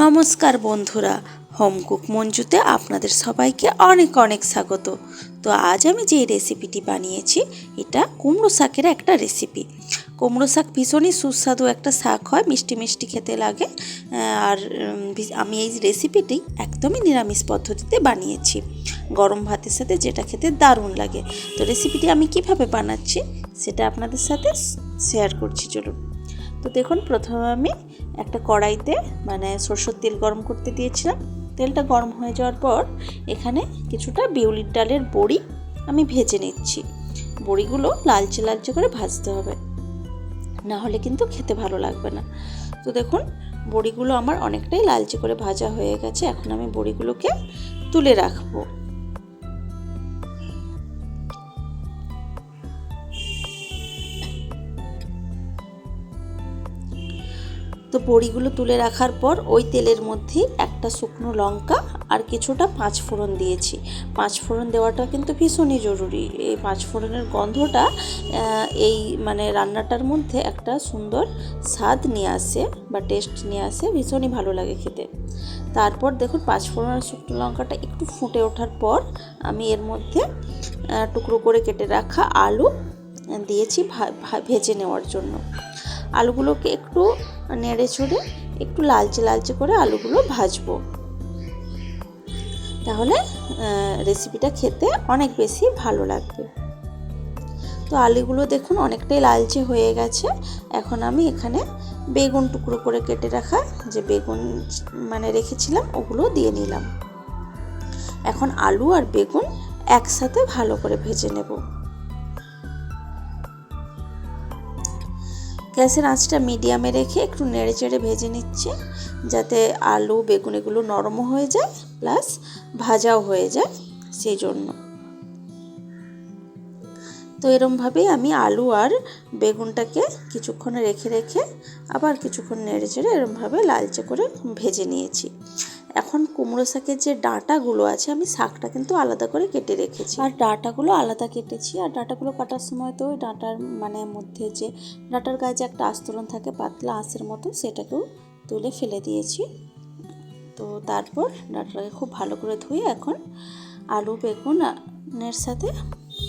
নমস্কার বন্ধুরা, home cook মঞ্জুতে আপনাদের সবাইকে অনেক অনেক স্বাগত। তো আজ আমি যে রেসিপিটি বানিয়েছি, এটা কুমড়ো শাকের একটা রেসিপি কুমড়ো শাক ভীষণই সুস্বাদু একটা শাক হয়, মিষ্টি মিষ্টি খেতে লাগে। আর আমি এই রেসিপিটি একদমই নিরামিষ পদ্ধতিতে বানিয়েছি। গরম ভাতের সাথে যেটা খেতে দারুণ লাগে। তো রেসিপিটি আমি কীভাবে বানাচ্ছি, সেটা আপনাদের সাথে শেয়ার করছি, চলুন। তো দেখুন, প্রথমে আমি একটা কড়াইতে মানে সরষের তেল গরম করতে দিয়েছিলাম। তেলটা গরম হয়ে যাওয়ার পর এখানে কিছুটা বিউলির ডালের বড়ি আমি ভেজে নিচ্ছি। বড়িগুলো লালচে লালচে করে ভাজতে হবে। না হলে কিন্তু খেতে ভালো লাগবে না। তো দেখুন, বড়িগুলো আমার অনেকটাই লালচে করে ভাজা হয়ে গেছে। এখন আমি বড়িগুলোকে তুলে রাখব। তো বড়িগুলো তুলে রাখার পর ওই তেলের মধ্যে একটা শুকনো লঙ্কা আর কিছুটা পাঁচ ফোড়ন দিয়েছি। পাঁচ ফোড়ন দেওয়াটা কিন্তু ভীষণই জরুরি। এই পাঁচ ফোড়নের গন্ধটা এই মানে রান্নাটার মধ্যে একটা সুন্দর স্বাদ নিয়ে আসে বা টেস্ট নিয়ে আসে, ভীষণই ভালো লাগে খেতে। তারপর দেখুন, পাঁচ ফোড়ন আর শুকনো লঙ্কাটা একটু ফুটে ওঠার পর আমি এর মধ্যে টুকরো করে কেটে রাখা আলু দিয়েছি ভেজে নেওয়ার জন্য। আলুগুলোকে একটু নেড়ে চড়ে একটু লালচে লালচে করে আলুগুলো ভাজবো। তাহলে রেসিপিটা খেতে অনেক বেশি ভালো লাগবে। তো আলুগুলো দেখুন অনেকটাই লালচে হয়ে গেছে। এখন আমি এখানে বেগুন টুকরো করে কেটে রাখা যে বেগুন মানে রেখেছিলাম, ওগুলো দিয়ে নিলাম। এখন আলু আর বেগুন একসাথে ভালো করে ভেজে নেব। গ্যাসের আঁচটা মিডিয়ামে রেখে একটু নেড়ে চেড়ে ভেজে নিচ্ছি, যাতে আলু, বেগুন এগুলো নরমও হয়ে যায়, প্লাস ভাজাও হয়ে যায় সেই জন্য তো এরমভাবেই আমি আলু আর বেগুনটাকে কিছুক্ষণ রেখে রেখে আবার কিছুক্ষণ নেড়ে চেড়ে এরমভাবে লালচে করে ভেজে নিয়েছি। এখন কুমড়ো শাকের যে ডাঁটাগুলো আছে, আমি শাকটা কিন্তু আলাদা করে কেটে রেখেছি। আর ডাঁটাগুলো আলাদা কেটেছি, আর ডাঁটাগুলো কাটার সময় তো ওই ডাঁটার মানে মধ্যে যে ডাঁটার গায়ে যে একটা আস্তরণ থাকে, পাতলা আঁশের মতো, সেটাকেও তুলে ফেলে দিয়েছি। তো তারপর ডাঁটাটাকে খুব ভালো করে ধুয়ে এখন আলু বেগুনের সাথে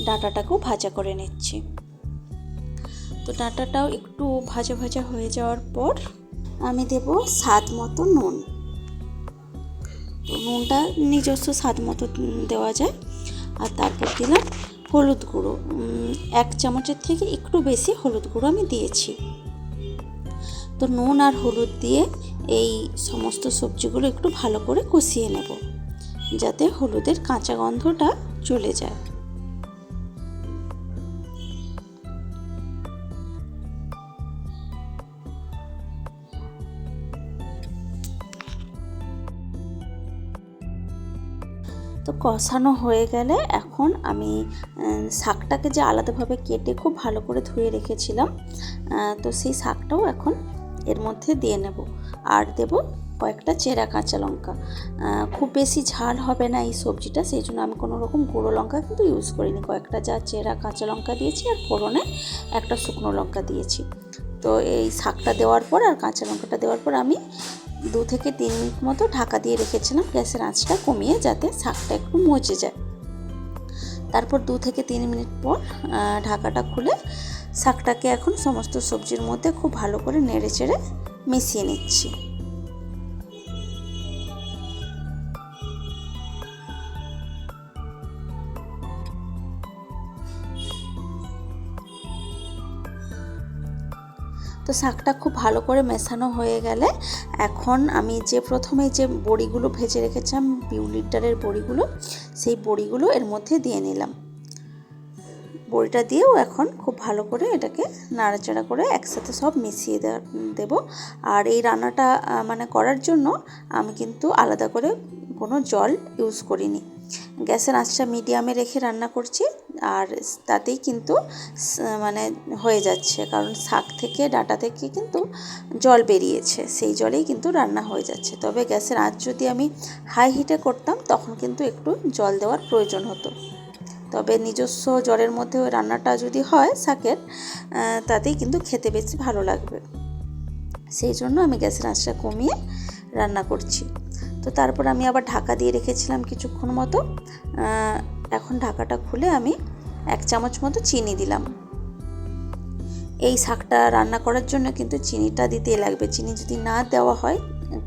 ডাঁটাটাকেও ভাজা করে নিচ্ছি। তো ডাঁটাটাও একটু ভাজা ভাজা হয়ে যাওয়ার পর আমি দেব স্বাদ মতো নুন। নুনটা নিজস্ব স্বাদ মতো দেওয়া যায়। আর তারপর দিলাম হলুদ গুঁড়ো। এক চামচের থেকে একটু বেশি হলুদ গুঁড়ো আমি দিয়েছি। তো নুন আর হলুদ দিয়ে এই সমস্ত সবজিগুলো একটু ভালো করে কষিয়ে নেব, যাতে হলুদের কাঁচা গন্ধটা চলে যায়। কষানো হয়ে গেলে এখন আমি শাকটাকে যে আলাদাভাবে কেটে খুব ভালো করে ধুয়ে রেখেছিলাম তো সেই শাকটাও এখন এর মধ্যে দিয়ে নেব। আর দেব কয়েকটা চেরা কাঁচা লঙ্কা। খুব বেশি ঝাল হবে না এই সবজিটা, সেই জন্য আমি কোনো রকম গুঁড়ো লঙ্কা কিন্তু ইউজ করিনি। কয়েকটা যা চেরা কাঁচা লঙ্কা দিয়েছি আর ফোড়নে একটা শুকনো লঙ্কা দিয়েছি। তো এই শাকটা দেওয়ার পর আর কাঁচা লঙ্কাটা দেওয়ার পর আমি দু থেকে তিন মিনিট মতো ঢাকা দিয়ে রেখেছিলাম। গ্যাসের আঁচটা কমিয়ে যাতে শাকটা একটু মজে যায়। তারপর দু থেকে তিন মিনিট পর ঢাকাটা খুলে শাকটাকে এখন সমস্ত সবজির মধ্যে খুব ভালো করে নেড়ে চেড়ে মিশিয়ে নিচ্ছি। শাকটা খুব ভালো করে মেশানো হয়ে গেলে এখন আমি যে প্রথমে যে বড়িগুলো ভেজে রেখেছিলাম, বিউলির ডালের বড়িগুলো, সেই বড়িগুলো এর মধ্যে দিয়ে নিলাম। বড়িটা দিয়েও এখন খুব ভালো করে এটাকে নাড়াচাড়া করে একসাথে সব মিশিয়ে দেব। আর এই রান্নাটা মানে করার জন্য আমি কিন্তু আলাদা করে কোনো জল ইউজ করিনি। গ্যাসের আঁচটা মিডিয়ামে রেখে রান্না করছি আর তাতেই কিন্তু মানে হয়ে যাচ্ছে। কারণ শাক থেকে, ডাটা থেকে কিন্তু জল বেরিয়েছে, সেই জলেই কিন্তু রান্না হয়ে যাচ্ছে। তবে গ্যাসের আঁচ যদি আমি হাই হিটে করতাম, তখন কিন্তু একটু জল দেওয়ার প্রয়োজন হতো। তবে নিজস্ব জলের মধ্যে ওই রান্নাটা যদি হয় শাকের তাতেই কিন্তু খেতে বেশি ভালো লাগবে। সেই জন্য আমি গ্যাসের আঁচটা কমিয়ে রান্না করছি। তো তারপর আমি আবার ঢাকা দিয়ে রেখেছিলাম কিছুক্ষণ মতো। এখন ঢাকাটা খুলে আমি এক চামচ মতো চিনি দিলাম। এই শাকটা রান্না করার জন্য কিন্তু চিনিটা দিতে লাগবে। চিনি যদি না দেওয়া হয়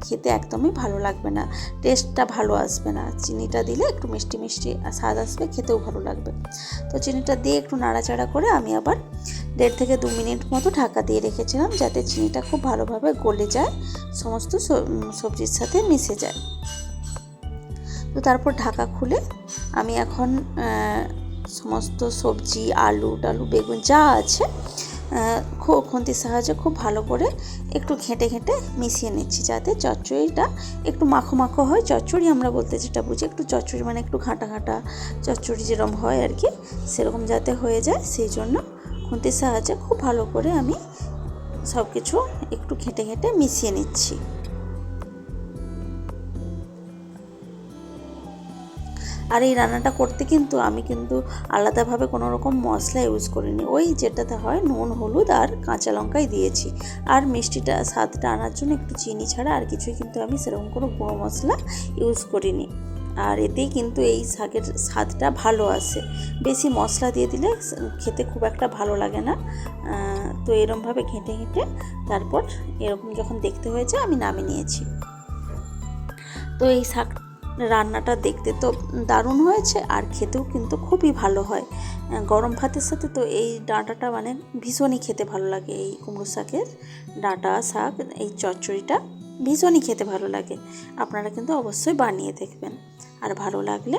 খেতে একদমই ভালো লাগবে না। টেস্টটা ভালো আসবে না। চিনিটা দিলে একটু মিষ্টি মিষ্টি স্বাদ আসবে, খেতেও ভালো লাগবে। তো চিনিটা দিয়ে একটু নাড়াচাড়া করে আমি আবার দেড় থেকে দু মিনিট মতো ঢাকা দিয়ে রেখেছিলাম যাতে চিনিটা খুব ভালোভাবে গলে যায়, সমস্ত সবজির সাথে মিশে যায়। তো তারপর ঢাকা খুলে আমি এখন সমস্ত সবজি আলু টালু বেগুন যা আছে খুন্তির সাহায্যে খুব ভালো করে একটু ঘেঁটে ঘেঁটে মিশিয়ে নিচ্ছি যাতে চচ্চড়িটা একটু মাখো মাখো হয়। চচ্চড়ি আমরা বলতে যেটা বুঝি, একটু চচ্চড়ি মানে একটু ঘাঁটা ঘাঁটা চচ্চড়ি যেরকম হয় আর কি, সেরকম যাতে হয়ে যায়। সেই জন্য খুন্তির সাহায্যে খুব ভালো করে আমি সব কিছু একটু ঘেঁটে ঘেঁটে মিশিয়ে নিচ্ছি। আর এই রান্নাটা করতে কিন্তু আমি কিন্তু আলাদাভাবে কোনো রকম মশলা ইউজ করিনি। ওই যেটাতে হয় নুন, হলুদ আর কাঁচা লঙ্কাই দিয়েছি। আর মিষ্টিটা, স্বাদটা আনার জন্য একটু চিনি ছাড়া আর কিছুই কিন্তু আমি সেরকম কোনো গুঁড়ো মশলা ইউজ করিনি। আর এতেই কিন্তু এই শাকের স্বাদটা ভালো আসে। বেশি মশলা দিয়ে দিলে খেতে খুব একটা ভালো লাগে না। তো এরমভাবে ঘেঁটে ঘেঁটে তারপর এরকম যখন দেখতে হয়েছে আমি নামিয়ে নিয়েছি। তো এই শাক রান্নাটা দেখতে তো দারুণ হয়েছে আর খেতেও কিন্তু খুবই ভালো হয়। গরম ভাতের সাথে তো এই ডাঁটাটা মানে ভীষণই খেতে ভালো লাগে। এই কুমড়ো শাকের ডাঁটা, শাক, এই চচ্চড়িটা ভীষণই খেতে ভালো লাগে। আপনারা কিন্তু অবশ্যই বানিয়ে দেখবেন। আর ভালো লাগলে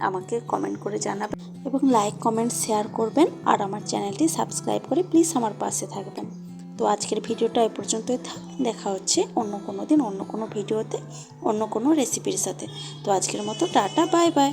আমাকে কমেন্ট করে জানাবেন এবং লাইক কমেন্ট শেয়ার করবেন। আর আমার চ্যানেলটি সাবস্ক্রাইব করে প্লিজ আমার পাশে থাকবেন। তো আজকের ভিডিওটা এ পর্যন্তই থাক। দেখা হচ্ছে অন্য কোনো দিন, অন্য কোনো ভিডিওতে, অন্য কোনো রেসিপির সাথে। তো আজকের মতো টাটা বাই বাই